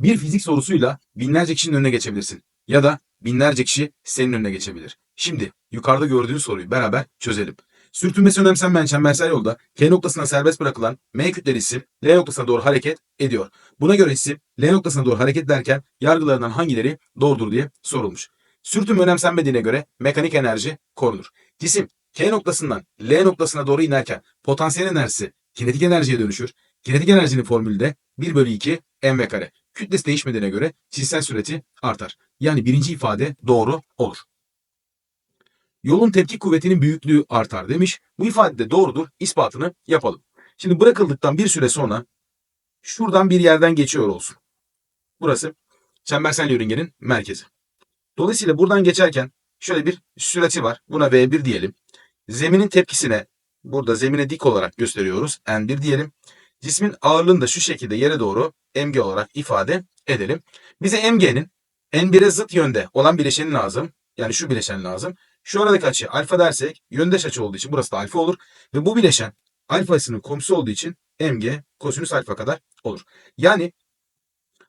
Bir fizik sorusuyla binlerce kişinin önüne geçebilirsin. Ya da binlerce kişi senin önüne geçebilir. Şimdi yukarıda gördüğün soruyu beraber çözelim. Sürtünmesi önemsenmeyen çembersel yolda K noktasına serbest bırakılan M kütleli cisim L noktasına doğru hareket ediyor. Buna göre cisim L noktasına doğru hareket ederken yargılarından hangileri doğrudur diye sorulmuş. Sürtünme önemsenmediğine göre mekanik enerji korunur. Cisim K noktasından L noktasına doğru inerken potansiyel enerjisi kinetik enerjiye dönüşür. Kinetik enerjinin formülü de 1 bölü 2 mv kare. Kütlesi değişmediğine göre çizsel süreti artar. Yani birinci ifade doğru olur. Yolun tepki kuvvetinin büyüklüğü artar demiş. Bu ifade de doğrudur. İspatını yapalım. Şimdi bırakıldıktan bir süre sonra şuradan bir yerden geçiyor olsun. Burası çembersel yörüngenin merkezi. Dolayısıyla buradan geçerken şöyle bir sürati var. Buna V1 diyelim. Zeminin tepkisine burada zemine dik olarak gösteriyoruz. N1 diyelim. Cismin ağırlığını da şu şekilde yere doğru mg olarak ifade edelim. Bize mg'nin n1'e zıt yönde olan bileşeni lazım. Yani şu bileşen lazım. Şu aradaki açı alfa dersek yöndeş açı olduğu için burası da alfa olur. Ve bu bileşen alfasının komşusu olduğu için mg kosinüs alfa kadar olur. Yani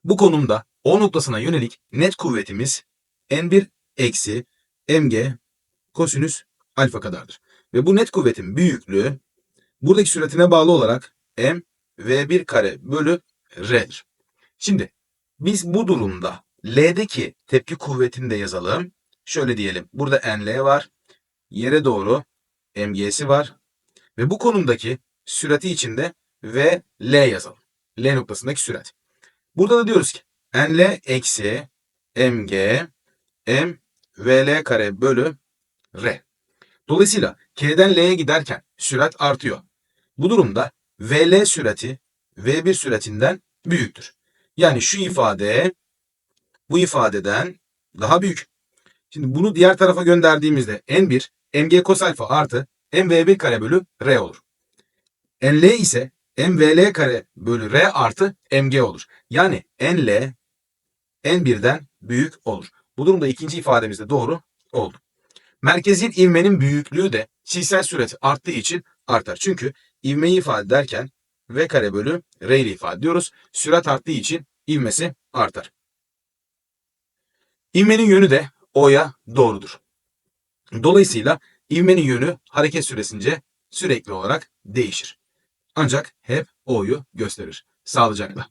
bu konumda O noktasına yönelik net kuvvetimiz n1 eksi mg kosinüs alfa kadardır. Ve bu net kuvvetin büyüklüğü buradaki süratine bağlı olarak m v1 kare bölü r'dir. Şimdi biz bu durumda L'deki tepki kuvvetini de yazalım. Şöyle diyelim. Burada NL var. Yere doğru MG'si var. Ve bu konumdaki sürati içinde V L yazalım. L noktasındaki sürat. Burada da diyoruz ki NL eksi MG M VL kare bölü R. Dolayısıyla K'den L'ye giderken sürat artıyor. Bu durumda VL sürati V1 süratinden büyüktür. Yani şu ifade bu ifadeden daha büyük. Şimdi bunu diğer tarafa gönderdiğimizde N1 mg cos alfa artı mv1 kare bölü r olur. Nl ise mvl kare bölü r artı mg olur. Yani nl n1'den büyük olur. Bu durumda ikinci ifademiz de doğru oldu. Merkezin ivmenin büyüklüğü de çizsel süreti arttığı için artar. Çünkü ivmeyi ifade ederken v kare bölü r ile ifade ediyoruz. Sürat arttığı için ivmesi artar. İvmenin yönü de O'ya doğrudur. Dolayısıyla ivmenin yönü hareket süresince sürekli olarak değişir. Ancak hep O'yu gösterir. Sağlıcakla.